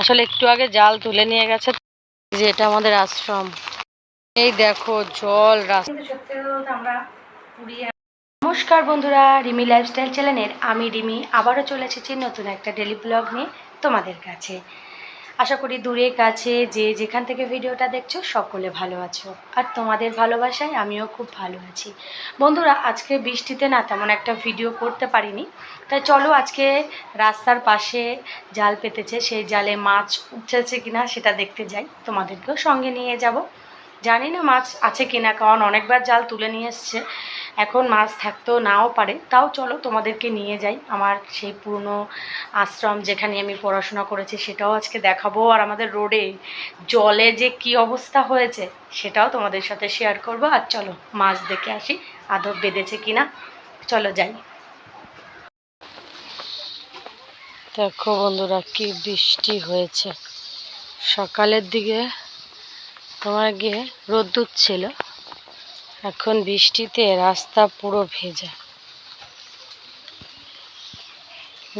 আসলে একটু আগে জাল তুলে নিয়ে গেছে। যে এটা আমাদের আশ্রম। এই দেখো জল রাস্তা। আমরা নমস্কার বন্ধুরা রিমি লাইফস্টাইল চ্যানেলের। আমি রিমি আবারও চলে এসেছি নতুন একটা ডেলি ব্লগ নিয়ে তোমাদের কাছে। আশা করি দূরে কাছে যে যেখান থেকে ভিডিওটা দেখছ, সকলে ভালো আছো। আর তোমাদের ভালোবাসায় আমিও খুব ভালো আছি। বন্ধুরা, আজকে বৃষ্টিতে না তেমন একটা ভিডিও করতে পারিনি। তাই চলো আজকে রাস্তার পাশে জাল পেতেছে, সেই জালে মাছ উঠেছে কিনা সেটা দেখতে যাই। তোমাদেরকেও সঙ্গে নিয়ে যাব। জানি না মাছ আছে কিনা, কারণ অনেকবার জাল তুলে নিয়ে এসছে। এখন মাছ থাকতেও নাও পারে। তাও চলো তোমাদেরকে নিয়ে যাই। আমার সেই পুরনো আশ্রম যেখানে আমি পড়াশোনা করেছি, সেটাও আজকে দেখাবো। আর আমাদের রোডে জলে যে কি অবস্থা হয়েছে, সেটাও তোমাদের সাথে শেয়ার করব। আর চলো মাছ দেখে আসি, আদব বেঁধেছে কিনা। চলো যাই। দেখো বন্ধুরা, কি বৃষ্টি হয়েছে। সকালের দিকে তোমার গিয়ে রোদ্দুর ছিল। এখন বৃষ্টিতে রাস্তা পুরো ভেজা।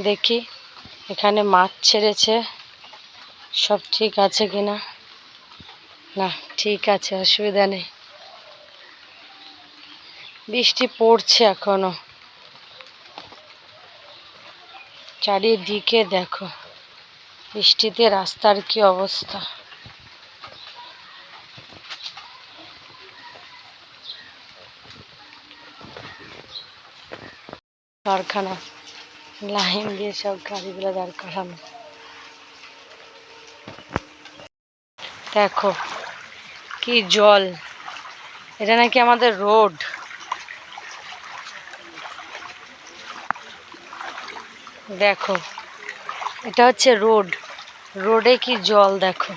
দেখি এখানে মাছ ছেড়েছে, সব ঠিক আছে কিনা? না, ঠিক আছে, অসুবিধা নেই। বৃষ্টি পড়ছে এখনও। চারিদিকে দেখো, বৃষ্টিতে রাস্তার কি অবস্থা? কারখানা। লাইন দিয়ে সব গাড়িগুলো দাঁড় করানো। দেখো, কি জল। এটা নাকি আমাদের রোড। দেখো, এটা হচ্ছে রোড। রোডে কি জল, দেখো।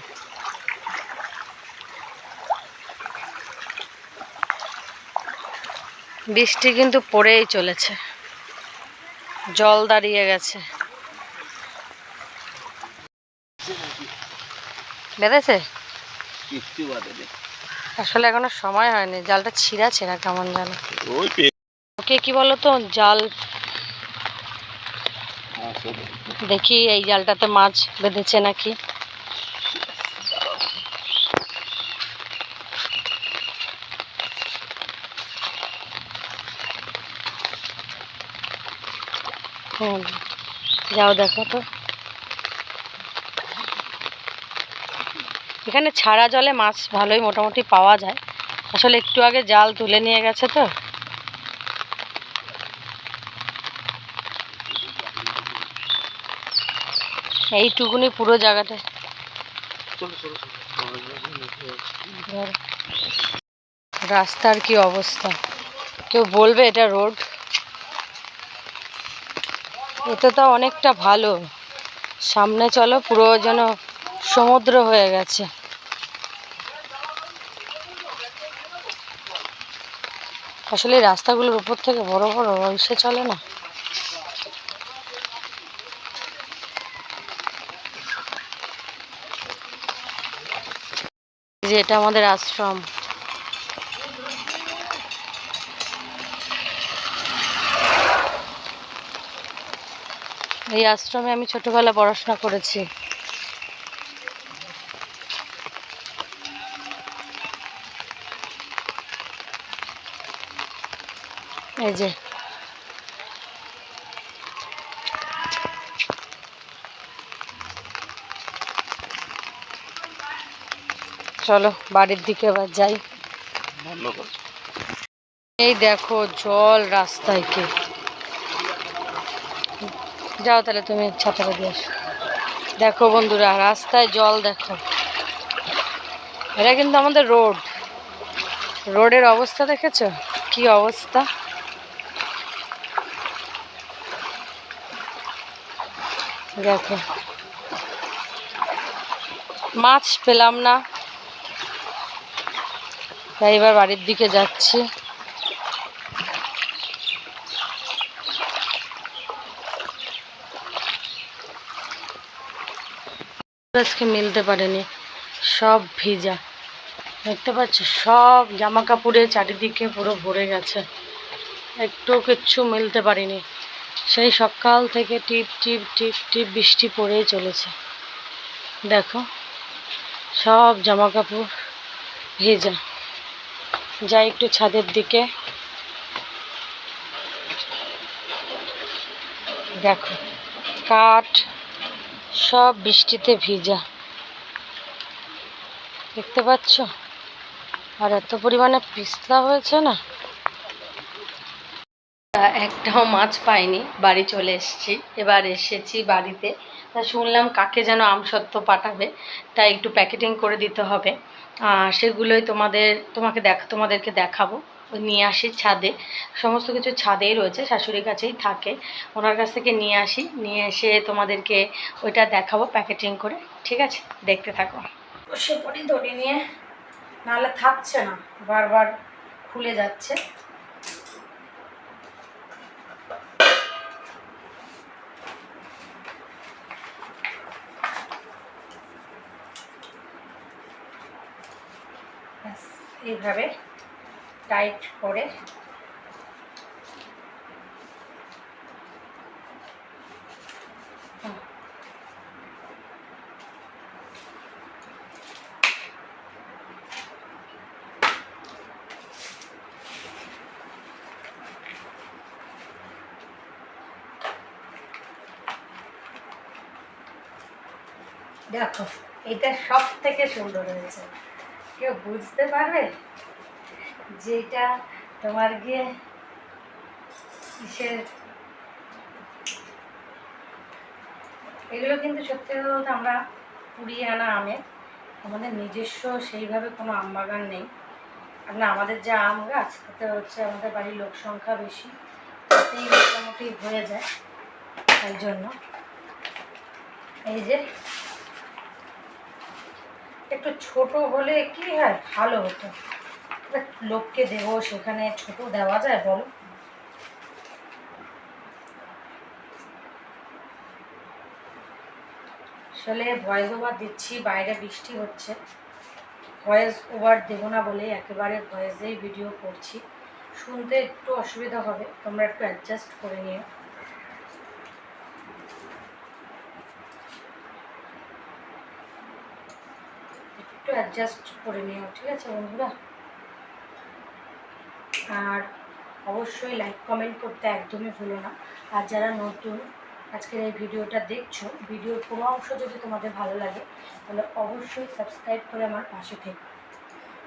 বৃষ্টি কিন্তু পড়েই চলেছে। জল দাঁড়িয়ে গেছে। বেঁধেছে? আসলে এখনও সময় হয়নি জালটা ছিঁড়াছে না কেমন জানো। ওকে কি বলো তো জাল দেখি এই জালটাতে মাছ বেঁধেছে নাকি। হুম যাও দেখো তো। এখানে ছাড়া জলে মাছ ভালোই মোটামুটি পাওয়া যায়। আসলে একটু আগে জাল তুলে নিয়ে গেছে তো। এইটুকুনি পুরো জায়গাটা রাস্তার কি অবস্থা? কেউ বলবে এটা রোড? এটা তো অনেকটা ভালো। সামনে চলো, পুরো যেন সমুদ্র হয়ে গেছে। আসলে রাস্তাগুলোর উপর থেকে বড় বড় ইসে চলে না? যে এটা আমাদের আশ্রম। এই আশ্রমে আমি ছোটবেলা পড়াশোনা করেছি। এই যে। চলো বাড়ির দিকে এবার যাই। এই দেখো জল রাস্তায় কে? যাও তাহলে তুমি ছাতাটা দিয়ে আসো। দেখো বন্ধুরা, রাস্তায় জল দেখো। এটা কিন্তু আমাদের রোড। রোডের অবস্থা দেখেছ? কি অবস্থা? দেখো। মাছ পেলাম না। এবার বাড়ির দিকে যাচ্ছি। আজকে মিলতে পারেনি। সব ভিজা। দেখতে পাচ্ছ, সব জামা কাপড়ে চারিদিকে পুরো ভরে গেছে। একটু কিচ্ছু মিলতে পারিনি। সেই সকাল থেকে টিপ টিপ টিপ টিপ বৃষ্টি পড়েই চলেছে। দেখো, সব জামা কাপড় ভেজা। যাই একটু ছাদের দিকে। দেখো, কাঠ সব বৃষ্টিতে ভিজা। দেখতে পাচ্ছ? আর এত পরিমাণে পিছলা হয়েছে না? একটাও মাছ পাইনি, বাড়ি চলে এসেছি। এবার এসেছি বাড়িতে। তা শুনলাম কাকে যেন আমসত্ত্ব পাঠাবে তাই একটু প্যাকেটিং করে দিতে হবে। সেগুলোই তোমাদের, তোমাকে দেখ, তোমাদেরকে দেখাবো। নিয়ে আসি ছাদে। সমস্ত কিছু ছাদেই রয়েছে, শাশুড়ির কাছেই থাকে। ওনার কাছ থেকে নিয়ে আসি, নিয়ে এসে তোমাদেরকে ওইটা দেখাবো, প্যাকেটিং করে। ঠিক আছে? দেখতে থাকো। বসে পড়ি দড়ি নিয়ে, নাহলে থাকছে না, বারবার খুলে যাচ্ছে। এইভাবে টাইট করে। দেখো এটা সব থেকে সুন্দর হয়েছে। কেউ বুঝতে পারবে? যে এটা তোমার গিয়ে কিসের? এগুলো কিন্তু সত্যি বলতে আমরা কুড়িয়ে আনা আমে আমাদের নিজস্ব সেইভাবে কোনো আম বাগান নেই। আর না আমাদের যে আম গাছ, তাতে হচ্ছে আমাদের বাড়ির লোক সংখ্যা বেশি। তাতেই মোটামুটি হয়ে যায় তাই জন্য। এই যে একটু ছোট হলে কি হয়? ভালো হতো। লোককে দেবো, সেখানে ছোট দেওয়া যায়, বলো। আসলে ভয়েস ওভার দিচ্ছি, বাইরে বৃষ্টি হচ্ছে। ভয়েস ওভার দেবো না বলে একেবারে ভয়েসেই ভিডিও করছি। শুনতে একটু অসুবিধা হবে, তোমরা একটু অ্যাডজাস্ট করে নিও। একটু অ্যাডজাস্ট করে নিও, ঠিক আছে বন্ধুরা? আর অবশ্যই লাইক কমেন্ট করতে একদমই ভুলো না। আর যারা নতুন আজকের এই ভিডিওটা দেখছ, ভিডিওর কোনো অংশ যদি তোমাদের ভালো লাগে, তাহলে অবশ্যই সাবস্ক্রাইব করে আমার পাশে থেকো।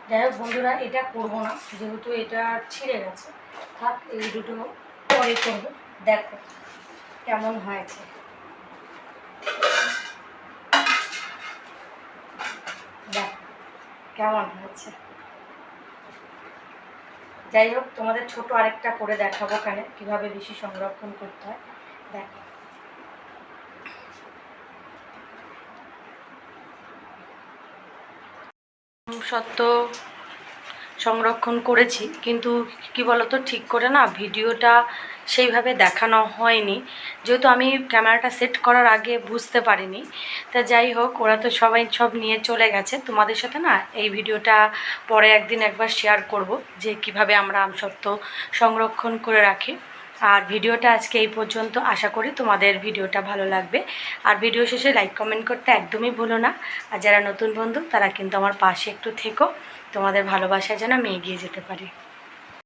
যাই হোক বন্ধুরা, এটা করব না, যেহেতু এটা ছিঁড়ে গেছে। থাক, এই দুটো পরে করব। দেখো কেমন হয়েছে। দেখ কেমন হয়েছে। যাই হোক, তোমাদের ছোট আরেকটা করে দেখাবো কেন কীভাবে বেশি সংরক্ষণ করতে হয়। দেখো। সত্য সংরক্ষণ করেছি, কিন্তু কি বলতো ঠিক করে না, ভিডিওটা সেইভাবে দেখানো হয়নি। যেহেতু আমি ক্যামেরাটা সেট করার আগে বুঝতে পারিনি, তা যাই হোক, ওরা তো সবাই সব নিয়ে চলে গেছে। তোমাদের সাথে না এই ভিডিওটা পরে একদিন একবার শেয়ার করব, যে কীভাবে আমরা আমসত্ত্ব সংরক্ষণ করে রাখি। আর ভিডিওটা আজকে এই পর্যন্ত। আশা করি তোমাদের ভিডিওটা ভালো লাগবে। আর ভিডিও শেষে লাইক কমেন্ট করতে একদমই ভুলো না। আর যারা নতুন বন্ধু, তারা কিন্তু আমার পাশে একটু থেকো। তোমাদের ভালোবাসায় যেন আমি এগিয়ে যেতে পারি।